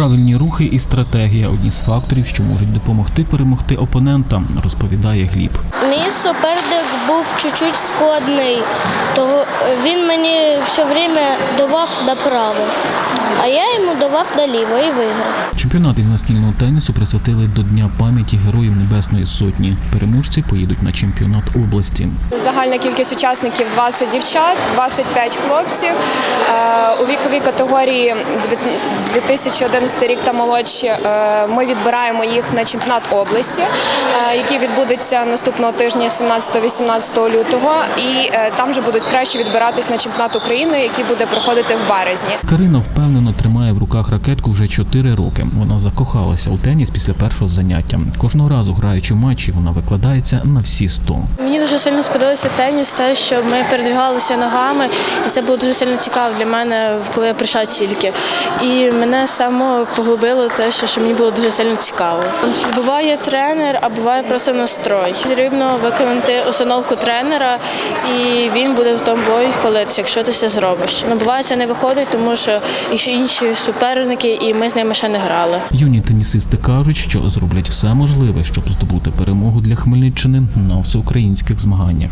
Правильні рухи і стратегія одні з факторів, що можуть допомогти перемогти опонента, розповідає Гліб. Мій суперник був чуть-чуть складний, то він мені все время давав направо, а я йому давав наліво і виграв. Чемпіонат із настільного тенісу присвятили до Дня пам'яті Героїв Небесної Сотні. Переможці поїдуть на чемпіонат області. Загальна кількість учасників 20 дівчат, 25 хлопців. Е, У віковій категорії 2011 рік та молодші е, ми відбираємо їх на чемпіонат області, е, який відбудеться наступного тижня 17-18 лютого. І там вже будуть краще відбиратись на чемпіонат України, який буде проходити в березні. Карина впевнено тримає в руках ракетку вже 4 роки. Вона закохалася у теніс після першого заняття. Кожного разу граючи матчі, вона викладається на всі 100. Мені дуже сильно сподобався теніс, те, що ми передвигалися ногами, і це було дуже сильно цікаво для мене, коли я прийшла тільки. І мене само поглибило те, що, мені було дуже сильно цікаво. Буває тренер, а буває просто настрой. Потрібно виконати установку тренера, і він буде в тобою хвалитися, якщо ти це зробиш. Ну, буває, це не виходить, тому що і ще інші суперники, і ми з ними ще не грали. Юні тенісисти кажуть, що зроблять все можливе, щоб здобути перемогу для Хмельниччини на всеукраїнських змаганнях.